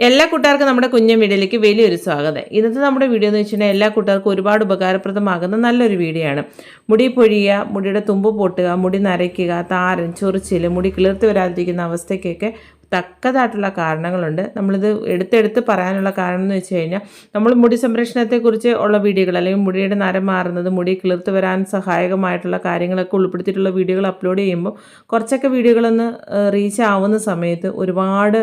എല്ലാ കൂട്ടുകാർക്കും നമ്മുടെ കുഞ്ഞൻ വീഡിയോയിലേക്ക് വലിയൊരു സ്വാഗതം. ഇന്നത്തെ നമ്മുടെ വീഡിയോ എന്ന് വെച്ചിട്ടുണ്ടെങ്കിൽ എല്ലാ കൂട്ടുകാർക്കും ഒരുപാട് ഉപകാരപ്രദമാകുന്ന നല്ലൊരു വീഡിയോ ആണ്. മുടി പൊഴിയുക മുടിയുടെ തുമ്പ് പൊട്ടുക മുടി നരയ്ക്കുക താരൻ ചൊറിച്ചിൽ മുടി കിളിർത്ത് വരാതിരിക്കുന്ന അവസ്ഥയ്ക്കൊക്കെ തക്കതായിട്ടുള്ള കാരണങ്ങളുണ്ട്. നമ്മളിത് എടുത്തെടുത്ത് പറയാനുള്ള കാരണം എന്ന് വെച്ച് കഴിഞ്ഞാൽ നമ്മൾ മുടി സംരക്ഷണത്തെക്കുറിച്ച് ഉള്ള വീഡിയോകൾ അല്ലെങ്കിൽ മുടിയുടെ നരം മാറുന്നത് മുടി കിളിർത്ത് വരാൻ സഹായകമായിട്ടുള്ള കാര്യങ്ങളൊക്കെ ഉൾപ്പെടുത്തിയിട്ടുള്ള വീഡിയോകൾ അപ്ലോഡ് ചെയ്യുമ്പോൾ കുറച്ചൊക്കെ വീഡിയോകളൊന്ന് റീച്ച് ആവുന്ന സമയത്ത് ഒരുപാട്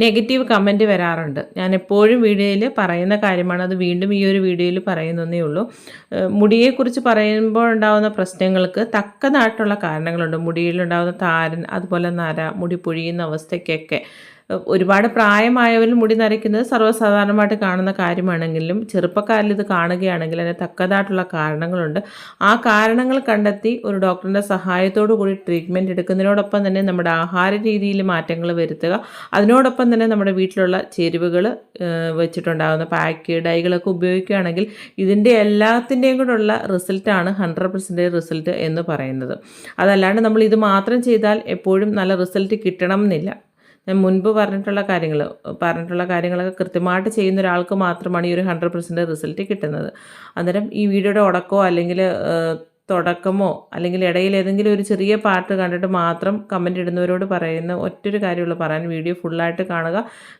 നെഗറ്റീവ് കമന്റ് വരാറുണ്ട്. ഞാൻ എപ്പോഴും വീഡിയോയിൽ പറയുന്ന കാര്യമാണ്. അത് വീണ്ടും ഈ ഒരു വീഡിയോയിൽ പറയുന്നതേ ഉള്ളൂ. മുടിയെക്കുറിച്ച് പറയുമ്പോൾ ഉണ്ടാകുന്ന പ്രശ്നങ്ങൾക്ക് തക്കതായിട്ടുള്ള കാരണങ്ങളുണ്ട്. മുടിയിലുണ്ടാകുന്ന താരൻ അതുപോലെ നര മുടി പൊഴിയുന്ന അവസ്ഥയ്ക്കൊക്കെ. ഒരുപാട് പ്രായമായവരിൽ മുടി നരയ്ക്കുന്നത് സർവസാധാരണമായിട്ട് കാണുന്ന കാര്യമാണെങ്കിലും ചെറുപ്പക്കാരിൽ ഇത് കാണുകയാണെങ്കിൽ അതിന് തക്കതായിട്ടുള്ള കാരണങ്ങളുണ്ട്. ആ കാരണങ്ങൾ കണ്ടെത്തി ഒരു ഡോക്ടറിന്റെ സഹായത്തോടു കൂടി ട്രീറ്റ്മെന്റ് എടുക്കുന്നതിനോടൊപ്പം തന്നെ നമ്മുടെ ആഹാര രീതിയിൽ മാറ്റങ്ങൾ വരുത്തുക. അതിനോടൊപ്പം തന്നെ നമ്മുടെ വീട്ടിലുള്ള ചേരുവകൾ വെച്ചിട്ടുണ്ടാകുന്ന പാക്ക് ഡൈകളൊക്കെ ഉപയോഗിക്കുകയാണെങ്കിൽ ഇതിന്റെ എല്ലാത്തിന്റെയും കൂടെയുള്ള റിസൾട്ടാണ് ഹൺഡ്രഡ് പെർസെന്റേജ് റിസൾട്ട് എന്ന് പറയുന്നത്. അതല്ലാണ്ട് നമ്മൾ ഇത് മാത്രം ചെയ്താൽ എപ്പോഴും നല്ല റിസൾട്ട് കിട്ടണം എന്നില്ല. ഞാൻ മുൻപ് പറഞ്ഞിട്ടുള്ള കാര്യങ്ങൾ പറഞ്ഞിട്ടുള്ള കാര്യങ്ങളൊക്കെ കൃത്യമായിട്ട് ചെയ്യുന്ന ഒരാൾക്ക് മാത്രമാണ് ഈ ഒരു ഹൺഡ്രഡ് പെർസെന്റ് റിസൾട്ട് കിട്ടുന്നത്. അന്നേരം ഈ വീഡിയോയുടെ ഉടക്കോ അല്ലെങ്കിൽ തുടക്കമോ അല്ലെങ്കിൽ ഇടയിൽ ഏതെങ്കിലും ഒരു ചെറിയ പാട്ട് കണ്ടിട്ട് മാത്രം കമന്റ് ഇടുന്നവരോട് പറയുന്ന ഒറ്റൊരു കാര്യമുള്ള. പറയാൻ വീഡിയോ ഫുള്ളായിട്ട് കാണുക.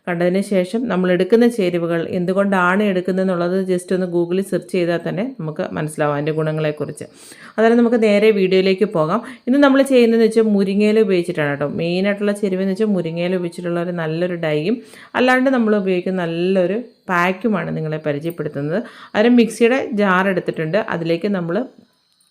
കണ്ടതിന് ശേഷം നമ്മൾ എടുക്കുന്ന ചേരുവകൾ എന്തുകൊണ്ടാണ് എടുക്കുന്നതെന്നുള്ളത് ജസ്റ്റ് ഒന്ന് ഗൂഗിളിൽ സെർച്ച് ചെയ്താൽ തന്നെ നമുക്ക് മനസ്സിലാവും അതിന്റെ ഗുണങ്ങളെക്കുറിച്ച്. അതായത് നമുക്ക് നേരെ വീഡിയോയിലേക്ക് പോകാം. ഇന്ന് നമ്മൾ ചെയ്യുന്നതെന്ന് വെച്ചാൽ മുരിങ്ങയില ഉപയോഗിച്ചിട്ടാണ് കേട്ടോ. മെയിനായിട്ടുള്ള ചെരുവെന്ന് വെച്ചാൽ മുരിങ്ങയില ഉപയോഗിച്ചിട്ടുള്ള ഒരു നല്ലൊരു ഡൈയും. അല്ലാണ്ട് നമ്മൾ ഉപയോഗിക്കുന്ന നല്ലൊരു പാക്കുമാണ് നിങ്ങളെ പരിചയപ്പെടുത്തുന്നത്. അതിന് മിക്സിയുടെ ജാർ എടുത്തിട്ടുണ്ട്. അതിലേക്ക് നമ്മൾ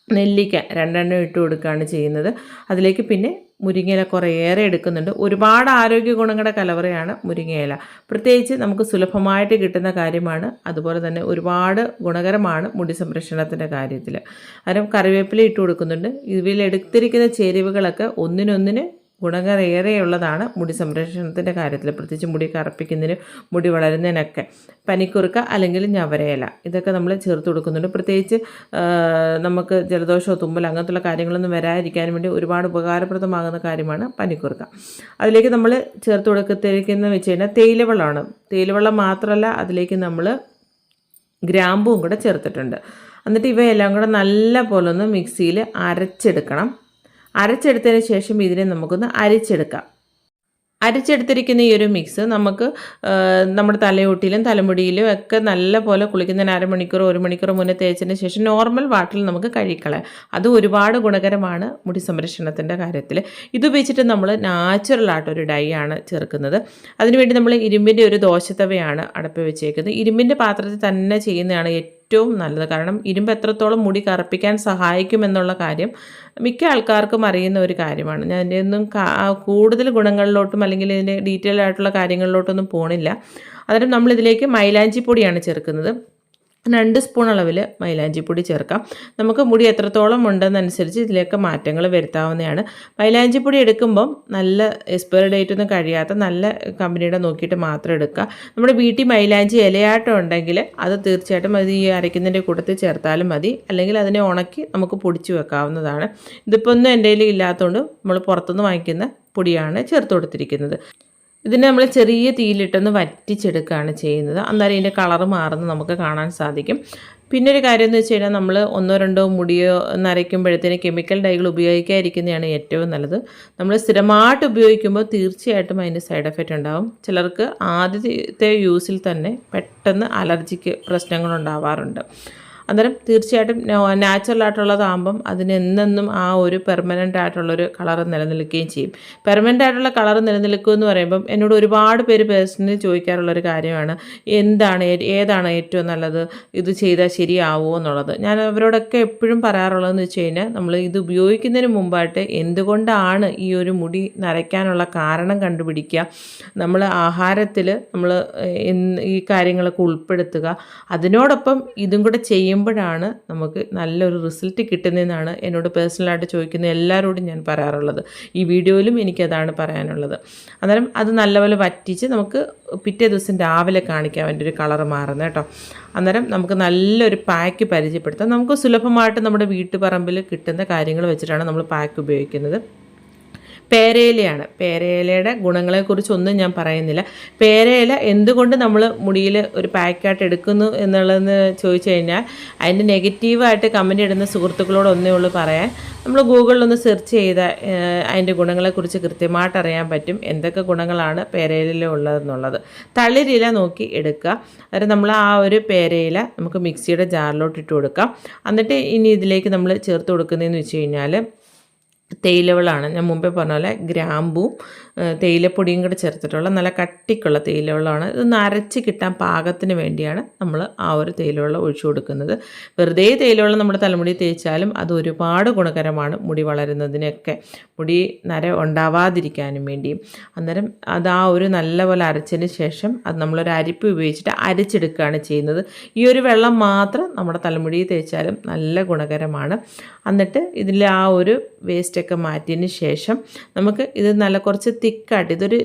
നെല്ലിക്ക രണ്ടെണ്ണം ഇട്ട് കൊടുക്കുകയാണ് ചെയ്യുന്നത്. അതിലേക്ക് പിന്നെ മുരിങ്ങയില കുറേയേറെ എടുക്കുന്നുണ്ട്. ഒരുപാട് ആരോഗ്യ ഗുണങ്ങളുടെ കലവറയാണ് മുരിങ്ങയില. പ്രത്യേകിച്ച് നമുക്ക് സുലഭമായിട്ട് കിട്ടുന്ന കാര്യമാണ്. അതുപോലെ തന്നെ ഒരുപാട് ഗുണകരമാണ് മുടി സംരക്ഷണത്തിന്റെ കാര്യത്തിൽ. അന്നേരം കറിവേപ്പില ഇട്ട് കൊടുക്കുന്നുണ്ട്. ഇതിൽ എടുത്തിരിക്കുന്ന ചേരുവകളൊക്കെ ഒന്നിനൊന്നിന് ഗുണകരേറെയുള്ളതാണ് മുടി സംരക്ഷണത്തിന്റെ കാര്യത്തിൽ. പ്രത്യേകിച്ച് മുടി കറുപ്പിക്കുന്നതിന് മുടി വളരുന്നതിനൊക്കെ. പനിക്കുറുക്ക അല്ലെങ്കിൽ ഞവരയില ഇതൊക്കെ നമ്മൾ ചേർത്ത് കൊടുക്കുന്നുണ്ട്. പ്രത്യേകിച്ച് നമുക്ക് ജലദോഷമോ തുമ്മൽ അങ്ങനത്തുള്ള കാര്യങ്ങളൊന്നും വരാതിരിക്കാൻ വേണ്ടി ഒരുപാട് ഉപകാരപ്രദമാകുന്ന കാര്യമാണ് പനിക്കുറുക്ക. അതിലേക്ക് നമ്മൾ ചേർത്ത് കൊടുക്കത്തിരിക്കുന്ന വെച്ച് കഴിഞ്ഞാൽ തേയിലവെള്ളമാണ് തേയിലവെള്ളം മാത്രമല്ല അതിലേക്ക് നമ്മൾ ഗ്രാമ്പും കൂടെ ചേർത്തിട്ടുണ്ട്. എന്നിട്ട് ഇവയെല്ലാം കൂടെ നല്ല പോലെ ഒന്ന് മിക്സിയിൽ അരച്ചെടുക്കണം. അരച്ചെടുത്തതിന് ശേഷം ഇതിനെ നമുക്കൊന്ന് അരച്ചെടുക്കാം. അരച്ചെടുത്തിരിക്കുന്ന ഈ ഒരു മിക്സ് നമുക്ക് നമ്മുടെ തലയോട്ടിയിലും തലമുടിയിലും ഒക്കെ നല്ല പോലെ കുളിക്കുന്നതിന് അരമണിക്കൂർ ഒരു മണിക്കൂർ മുന്നേ തേച്ചതിന് ശേഷം നോർമൽ വാട്ടറിൽ നമുക്ക് കഴുകിക്കളയാം. അത് ഒരുപാട് ഗുണകരമാണ് മുടി സംരക്ഷണത്തിന്റെ കാര്യത്തിൽ. ഇത് ഉപയോഗിച്ചിട്ട് നമ്മൾ നാച്ചുറലായിട്ട് ഒരു ഡൈ ആണ് ചേർക്കുന്നത്. അതിനുവേണ്ടി നമ്മൾ ഇരുമ്പിന്റെ ഒരു ദോശത്തവയാണ് അടപ്പ് വെച്ചേക്കുന്നത്. ഇരുമ്പിന്റെ പാത്രത്തിൽ തന്നെ ചെയ്യുന്നതാണ് ഏറ്റവും നല്ലത്. കാരണം ഇരുമ്പ് എത്രത്തോളം മുടി കറുപ്പിക്കാൻ സഹായിക്കുമെന്നുള്ള കാര്യം മിക്ക ആൾക്കാർക്കും അറിയുന്ന ഒരു കാര്യമാണ്. ഞാൻ എന്റെ ഒന്നും കൂടുതൽ ഗുണങ്ങളിലോട്ടും അല്ലെങ്കിൽ ഇതിന്റെ ഡീറ്റെയിൽ ആയിട്ടുള്ള കാര്യങ്ങളിലോട്ടൊന്നും പോണില്ല. അന്നേരം നമ്മളിതിലേക്ക് മൈലാഞ്ചി പൊടിയാണ് ചേർക്കുന്നത്. രണ്ട് സ്പൂൺ അളവിൽ മൈലാഞ്ചിപ്പൊടി ചേർക്കാം. നമുക്ക് മുടി എത്രത്തോളം ഉണ്ടെന്നനുസരിച്ച് ഇതിലേക്ക് മാറ്റങ്ങൾ വരുത്താവുന്നതാണ്. മൈലാഞ്ചിപ്പൊടി എടുക്കുമ്പം നല്ല എക്സ്പയർ ഡേറ്റ് ഒന്നും കഴിയാത്ത നല്ല കമ്പനിയുടെ നോക്കിയിട്ട് മാത്രം എടുക്കുക. നമ്മുടെ വീട്ടിൽ മൈലാഞ്ചി ഇലയാട്ടം ഉണ്ടെങ്കിൽ അത് തീർച്ചയായിട്ടും അത് ഈ അരയ്ക്കുന്നതിന്റെ കൂട്ടത്തിൽ ചേർത്താലും മതി. അല്ലെങ്കിൽ അതിനെ ഉണക്കി നമുക്ക് പൊടിച്ച് വെക്കാവുന്നതാണ്. ഇതിപ്പോൾ ഒന്നും എന്റെ കയ്യിൽ ഇല്ലാത്തതുകൊണ്ട് നമ്മൾ പുറത്തുനിന്ന് വാങ്ങിക്കുന്ന പൊടിയാണ് ചേർത്ത് കൊടുത്തിരിക്കുന്നത്. ഇതിനെ നമ്മൾ ചെറിയ തീയിലിട്ടൊന്ന് വറ്റിച്ചെടുക്കുകയാണ് ചെയ്യുന്നത്. അന്നേരം ഇതിന്റെ കളറ് മാറുന്നത് നമുക്ക് കാണാൻ സാധിക്കും. പിന്നെ ഒരു കാര്യം എന്ന് വെച്ച് കഴിഞ്ഞാൽ നമ്മൾ ഒന്നോ രണ്ടോ മുടിയോ നരയ്ക്കുമ്പോഴത്തേന് കെമിക്കൽ ഡൈകൾ ഉപയോഗിക്കാതിരിക്കുന്നതാണ് ഏറ്റവും നല്ലത്. നമ്മൾ സ്ഥിരമായിട്ട് ഉപയോഗിക്കുമ്പോൾ തീർച്ചയായിട്ടും അതിന്റെ സൈഡ് എഫക്റ്റ് ഉണ്ടാവും. ചിലർക്ക് ആദ്യത്തെ യൂസിൽ തന്നെ പെട്ടെന്ന് അലർജിക്ക് പ്രശ്നങ്ങൾ ഉണ്ടാവാറുണ്ട്. അന്നേരം തീർച്ചയായിട്ടും നാച്ചുറൽ ആയിട്ടുള്ളതാകുമ്പം അതിന് എന്നെന്നും ആ ഒരു പെർമനന്റ് ആയിട്ടുള്ളൊരു കളർ നിലനിൽക്കുകയും ചെയ്യും. പെർമനന്റ് ആയിട്ടുള്ള കളർ നിലനിൽക്കുക എന്ന് പറയുമ്പം എന്നോട് ഒരുപാട് പേര് പേഴ്സണലി ചോദിക്കാറുള്ളൊരു കാര്യമാണ്. എന്താണ് ഏതാണ് ഏറ്റവും നല്ലത്? ഇത് ചെയ്താൽ ശരിയാവുമോ എന്നുള്ളത്. ഞാൻ അവരോടൊക്കെ എപ്പോഴും പറയാറുള്ളതെന്ന് വെച്ച് കഴിഞ്ഞാൽ നമ്മൾ ഇത് ഉപയോഗിക്കുന്നതിന് മുമ്പായിട്ട് എന്തുകൊണ്ടാണ് ഈ ഒരു മുടി നരയ്ക്കാനുള്ള കാരണം കണ്ടുപിടിക്കുക? നമ്മൾ ആഹാരത്തിൽ നമ്മൾ ഈ കാര്യങ്ങളൊക്കെ ഉൾപ്പെടുത്തുക. അതിനോടൊപ്പം ഇതും കൂടെ ചെയ്യുമ്പോഴാണ് നമുക്ക് നല്ലൊരു റിസൾട്ട് കിട്ടുന്നതെന്നാണ് എന്നോട് പേഴ്സണലായിട്ട് ചോദിക്കുന്ന എല്ലാവരോടും ഞാൻ പറയാറുള്ളത്. ഈ വീഡിയോയിലും എനിക്കതാണ് പറയാനുള്ളത്. അന്നേരം അത് നല്ലപോലെ വറ്റിച്ച് നമുക്ക് പിറ്റേ ദിവസം രാവിലെ കാണിക്കാൻ വേണ്ടി ഒരു കളർ മാറുന്നത് കേട്ടോ. അന്നേരം നമുക്ക് നല്ലൊരു പാക്ക് പരിചയപ്പെടുത്താം. നമുക്ക് സുലഭമായിട്ട് നമ്മുടെ വീട്ടുപറമ്പിൽ കിട്ടുന്ന കാര്യങ്ങൾ വെച്ചിട്ടാണ് നമ്മൾ പാക്ക് ഉപയോഗിക്കുന്നത്. പേരയിലയാണ് പേരയിലയുടെ ഗുണങ്ങളെക്കുറിച്ചൊന്നും ഞാൻ പറയുന്നില്ല. പേരയില എന്തുകൊണ്ട് നമ്മൾ മുടിയിൽ ഒരു പാക്കായിട്ട് എടുക്കുന്നു എന്നുള്ളതെന്ന് ചോദിച്ചു കഴിഞ്ഞാൽ അതിന്റെ നെഗറ്റീവായിട്ട് കമന്റ് ഇടുന്ന സുഹൃത്തുക്കളോട് ഒന്നേ ഉള്ളൂ പറയാൻ. നമ്മൾ ഗൂഗിളിലൊന്ന് സെർച്ച് ചെയ്താൽ അതിന്റെ ഗുണങ്ങളെക്കുറിച്ച് കൃത്യമായിട്ട് അറിയാൻ പറ്റും എന്തൊക്കെ ഗുണങ്ങളാണ് പേരയില ഉള്ളതെന്നുള്ളത്. തളിരില നോക്കി എടുക്കുക. അതായത് നമ്മൾ ആ ഒരു പേരയില നമുക്ക് മിക്സിയുടെ ജാറിലോട്ട് ഇട്ട് കൊടുക്കാം. എന്നിട്ട് ഇനി ഇതിലേക്ക് നമ്മൾ ചേർത്ത് കൊടുക്കുന്നതെന്ന് വെച്ച് കഴിഞ്ഞാൽ തേയിലവെള്ളമാണ് ഞാൻ മുമ്പേ പറഞ്ഞ പോലെ ഗ്രാമ്പും തേയിലപ്പൊടിയും കൂടെ ചേർത്തിട്ടുള്ള നല്ല കട്ടിക്കുള്ള തേയിലവെള്ളമാണ് ഇതൊന്ന് അരച്ച് കിട്ടാൻ പാകത്തിന് വേണ്ടിയാണ് നമ്മൾ ആ ഒരു തേയിലവെള്ളം ഒഴിച്ചു കൊടുക്കുന്നത്. വെറുതെ തേയിലവെള്ളം നമ്മുടെ തലമുടി തേച്ചാലും അത് ഒരുപാട് ഗുണകരമാണ് മുടി വളരുന്നതിനൊക്കെ. മുടി നര ഉണ്ടാവാതിരിക്കാനും വേണ്ടിയും. അന്നേരം അത് ആ ഒരു നല്ലപോലെ അരച്ചതിന് ശേഷം അത് നമ്മളൊരു അരിപ്പ് ഉപയോഗിച്ചിട്ട് അരച്ചെടുക്കുകയാണ് ചെയ്യുന്നത്. ഈ ഒരു വെള്ളം മാത്രം നമ്മുടെ തലമുടി തേച്ചാലും നല്ല ഗുണകരമാണ്. എന്നിട്ട് ഇതിൽ ആ ഒരു വേസ്റ്റൊക്കെ മാറ്റിയതിന് ശേഷം നമുക്ക് ഇത് നല്ല കുറച്ച് തിക്കായിട്ട് ഇതൊരു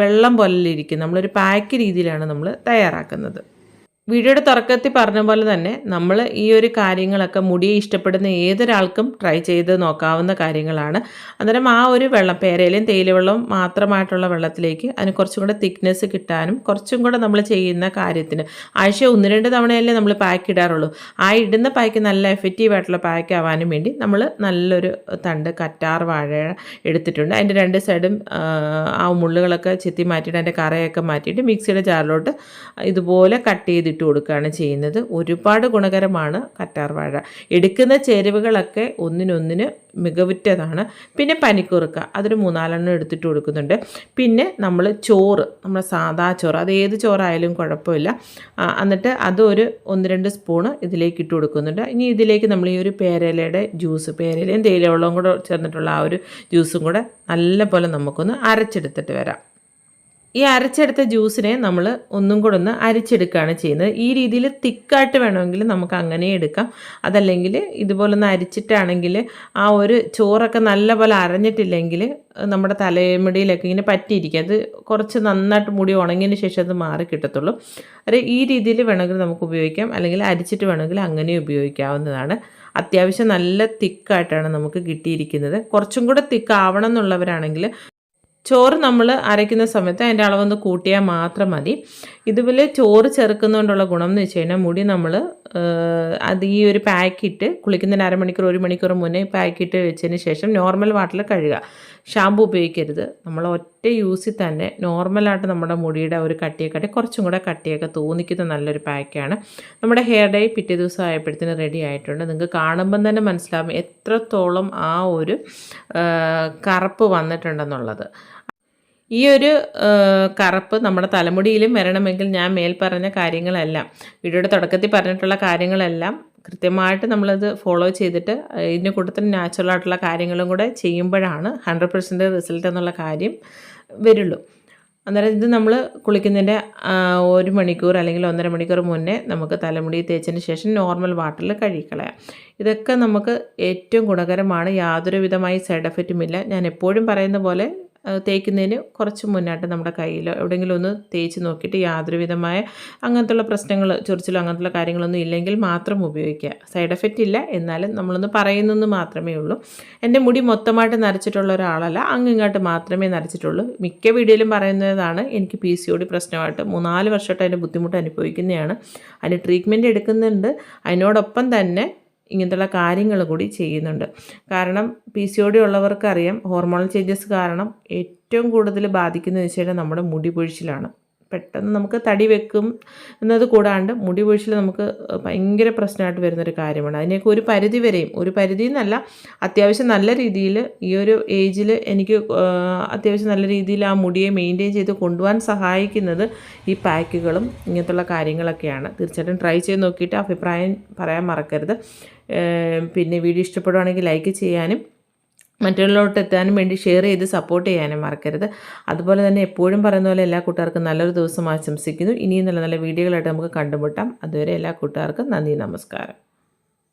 വെള്ളം പോലെ ഇരിക്കും. നമ്മളൊരു പാക്ക് രീതിയിലാണ് നമ്മൾ തയ്യാറാക്കുന്നത്. വീഡിയോയുടെ തുടക്കത്തിൽ പറഞ്ഞ പോലെ തന്നെ നമ്മൾ ഈ ഒരു കാര്യങ്ങളൊക്കെ മുടിയെ ഇഷ്ടപ്പെടുന്ന ഏതൊരാൾക്കും ട്രൈ ചെയ്ത് നോക്കാവുന്ന കാര്യങ്ങളാണ്. അന്നേരം ആ ഒരു വെള്ളം പേരയിലും തേയിലവെള്ളവും മാത്രമായിട്ടുള്ള വെള്ളത്തിലേക്ക് അതിന് കുറച്ചും കൂടെ തിക്നെസ് കിട്ടാനും കുറച്ചും കൂടെ നമ്മൾ ചെയ്യുന്ന കാര്യത്തിന്. ആഴ്ച ഒന്ന് രണ്ട് തവണയല്ലേ നമ്മൾ പാക്ക് ഇടാറുള്ളൂ. ആ ഇടുന്ന പാക്ക് നല്ല എഫക്റ്റീവ് ആയിട്ടുള്ള പാക്ക് ആവാനും വേണ്ടി നമ്മൾ നല്ലൊരു തണ്ട് കറ്റാർ വാഴ എടുത്തിട്ടുണ്ട്. അതിന്റെ രണ്ട് സൈഡും ആ, ആ മുള്ളുകളൊക്കെ ചെത്തി മാറ്റിയിട്ട് അതിന്റെ കറയൊക്കെ മാറ്റിയിട്ട് മിക്സിയുടെ ജാറിലോട്ട് ഇതുപോലെ കട്ട് ചെയ്തിട്ട് കൊടുക്കുകയാണ് ചെയ്യുന്നത്. ഒരുപാട് ഗുണകരമാണ് കറ്റാർവാഴ എടുക്കുന്ന ചേരുവകളൊക്കെ ഒന്നിനൊന്നിന് മികവുറ്റതാണ്. പിന്നെ പനിക്കുറുക്ക അതൊരു മൂന്നാലെണ്ണം എടുത്തിട്ട് കൊടുക്കുന്നുണ്ട്. പിന്നെ നമ്മൾ ചോറ് നമ്മൾ സാദാ ചോറ് അത് ഏത് ചോറായാലും കുഴപ്പമില്ല. എന്നിട്ട് അതൊരു ഒന്ന് രണ്ട് സ്പൂണ് ഇതിലേക്ക് ഇട്ട് കൊടുക്കുന്നുണ്ട്. ഇനി ഇതിലേക്ക് നമ്മൾ ഈ ഒരു പേരയിലയുടെ ജ്യൂസ് പേരയിലയും തേയിലവെള്ളവും കൂടെ ചേർന്നിട്ടുള്ള ആ ഒരു ജ്യൂസും കൂടെ നല്ലപോലെ നമുക്കൊന്ന് അരച്ചെടുത്തിട്ട് വരാം. ഈ അരച്ചെടുത്ത ജ്യൂസിനെ നമ്മൾ ഒന്നും കൂടെ ഒന്ന് അരിച്ചെടുക്കുകയാണ് ചെയ്യുന്നത്. ഈ രീതിയിൽ തിക്കായിട്ട് വേണമെങ്കിൽ നമുക്ക് അങ്ങനെ എടുക്കാം. അതല്ലെങ്കിൽ ഇതുപോലെ ഒന്ന് അരിച്ചിട്ടാണെങ്കിൽ ആ ഒരു ചോറൊക്കെ നല്ലപോലെ അരഞ്ഞിട്ടില്ലെങ്കിൽ നമ്മുടെ തലമുടിയിലൊക്കെ ഇങ്ങനെ പറ്റിയിരിക്കും. അത് കുറച്ച് നന്നായിട്ട് മുടി ഉണങ്ങിയതിന് ശേഷം അത് മാറി കിട്ടത്തുള്ളൂ. അത് ഈ രീതിയിൽ വേണമെങ്കിൽ നമുക്ക് ഉപയോഗിക്കാം. അല്ലെങ്കിൽ അരിച്ചിട്ട് വേണമെങ്കിൽ അങ്ങനെ ഉപയോഗിക്കാവുന്നതാണ്. അത്യാവശ്യം നല്ല തിക്കായിട്ടാണ് നമുക്ക് കിട്ടിയിരിക്കുന്നത്. കുറച്ചും കൂടെ തിക്കാവണം എന്നുള്ളവരാണെങ്കിൽ ചോറ് നമ്മൾ അരയ്ക്കുന്ന സമയത്ത് അതിന്റെ അളവൊന്ന് കൂട്ടിയാൽ മാത്രം മതി. ഇതുപോലെ ചോറ് ചേർക്കുന്നതുകൊണ്ടുള്ള ഗുണം എന്ന് വെച്ച് കഴിഞ്ഞാൽ മുടി നമ്മൾ അത് ഈ ഒരു പാക്കിട്ട് കുളിക്കുന്നതിന് അരമണിക്കൂർ ഒരു മണിക്കൂർ മുന്നേ പാക്കിട്ട് വെച്ചതിന് ശേഷം നോർമൽ വാട്ടറിൽ കഴുകുക. ഷാമ്പു ഉപയോഗിക്കരുത്. നമ്മൾ ഒറ്റ യൂസിൽ തന്നെ നോർമലായിട്ട് നമ്മുടെ മുടിയുടെ ഒരു കട്ടിയൊക്കെ കുറച്ചും കൂടെ കട്ടിയൊക്കെ തോന്നിക്കുന്ന നല്ലൊരു പാക്കാണ് നമ്മുടെ ഹെയർ ഡൈ പിറ്റേ ദിവസം ആയപ്പോഴത്തേന് റെഡി ആയിട്ടുണ്ട്. നിങ്ങൾക്ക് കാണുമ്പം തന്നെ മനസ്സിലാവും എത്രത്തോളം ആ ഒരു കറുപ്പ് വന്നിട്ടുണ്ടെന്നുള്ളത്. ഈ ഒരു കറുപ്പ് നമ്മുടെ തലമുടിയിലും വരണമെങ്കിൽ ഞാൻ മേൽ പറഞ്ഞ കാര്യങ്ങളെല്ലാം വീഡിയോയുടെ തുടക്കത്തിൽ പറഞ്ഞിട്ടുള്ള കാര്യങ്ങളെല്ലാം കൃത്യമായിട്ട് നമ്മളത് ഫോളോ ചെയ്തിട്ട് ഇതിന്റെ കൂട്ടത്തിൽ നാച്ചുറൽ ആയിട്ടുള്ള കാര്യങ്ങളും കൂടെ ചെയ്യുമ്പോഴാണ് ഹൺഡ്രഡ് പെർസെന്റ് റിസൾട്ട് എന്നുള്ള കാര്യം വരുള്ളൂ. അന്നേരം ഇത് നമ്മൾ കുളിക്കുന്നതിന്റെ ഒരു മണിക്കൂർ അല്ലെങ്കിൽ ഒന്നര മണിക്കൂർ മുന്നേ നമുക്ക് തലമുടി തേച്ചതിന് ശേഷം നോർമൽ വാട്ടറിൽ കഴുകിക്കളയാം. ഇതൊക്കെ നമുക്ക് ഏറ്റവും ഗുണകരമാണ്. യാതൊരു വിധമായി സൈഡ് എഫക്റ്റും ഇല്ല. ഞാൻ എപ്പോഴും പറയുന്ന പോലെ തേക്കുന്നതിന് കുറച്ച് മുന്നായിട്ട് നമ്മുടെ കയ്യിലോ എവിടെയെങ്കിലും ഒന്ന് തേച്ച് നോക്കിയിട്ട് യാതൊരു വിധമായ അങ്ങനത്തുള്ള പ്രശ്നങ്ങൾ ചൊറിച്ചിലോ അങ്ങനത്തുള്ള കാര്യങ്ങളൊന്നും ഇല്ലെങ്കിൽ മാത്രം ഉപയോഗിക്കുക. സൈഡ് എഫക്റ്റ് ഇല്ല എന്നാലും നമ്മളൊന്ന് പറയുന്നെന്ന് മാത്രമേ ഉള്ളൂ. എന്റെ മുടി മൊത്തമായിട്ട് നരച്ചിട്ടുള്ള ഒരാളല്ല അങ്ങിങ്ങോട്ട് മാത്രമേ നരച്ചിട്ടുള്ളൂ. മിക്ക വീഡിയോയിലും പറയുന്നതാണ് എനിക്ക് പി സി ഓടി പ്രശ്നമായിട്ട് മൂന്നാൽ വർഷമായിട്ട് അതിന്റെ ബുദ്ധിമുട്ട് അനുഭവിക്കുന്നതാണ്. അതിന് ട്രീറ്റ്മെന്റ് എടുക്കുന്നുണ്ട്. അതിനോടൊപ്പം തന്നെ ഇങ്ങനത്തുള്ള കാര്യങ്ങൾ കൂടി ചെയ്യുന്നുണ്ട്. കാരണം പി സി ഒ ഡി ഉള്ളവർക്കറിയാം ഹോർമോണൽ ചേഞ്ചസ് കാരണം ഏറ്റവും കൂടുതൽ ബാധിക്കുന്നത് വെച്ച് കഴിഞ്ഞാൽ നമ്മുടെ മുടി പൊഴിച്ചിലാണ്. പെട്ടെന്ന് നമുക്ക് തടി വെക്കും എന്നത് കൂടാണ്ട് മുടി പൊഴിച്ചിൽ നമുക്ക് ഭയങ്കര പ്രശ്നമായിട്ട് വരുന്നൊരു കാര്യമാണ്. അതിനെയൊക്കെ ഒരു പരിധി വരെയും ഒരു പരിധി എന്നല്ല അത്യാവശ്യം നല്ല രീതിയിൽ ഈ ഒരു ഏജിൽ എനിക്ക് അത്യാവശ്യം നല്ല രീതിയിൽ ആ മുടിയെ മെയിന്റെയിൻ ചെയ്ത് കൊണ്ടുപോകാൻ സഹായിക്കുന്നത് ഈ പാക്കുകളും ഇങ്ങനത്തുള്ള കാര്യങ്ങളൊക്കെയാണ്. തീർച്ചയായിട്ടും ട്രൈ ചെയ്ത് നോക്കിയിട്ട് അഭിപ്രായം പറയാൻ മറക്കരുത്. പിന്നെ വീഡിയോ ഇഷ്ടപ്പെടുവാണെങ്കിൽ ലൈക്ക് ചെയ്യാനും മറ്റുള്ളവരോട്ട് എത്താനും വേണ്ടി ഷെയർ ചെയ്ത് സപ്പോർട്ട് ചെയ്യാനും മറക്കരുത്. അതുപോലെ തന്നെ എപ്പോഴും പറയുന്ന പോലെ എല്ലാ കൂട്ടുകാർക്കും നല്ലൊരു ദിവസം ആശംസിക്കുന്നു. ഇനിയും നല്ല നല്ല വീഡിയോകളായിട്ട് നമുക്ക് കണ്ടുമുട്ടാം. അതുവരെ എല്ലാ കൂട്ടുകാർക്കും നന്ദി നമസ്കാരം.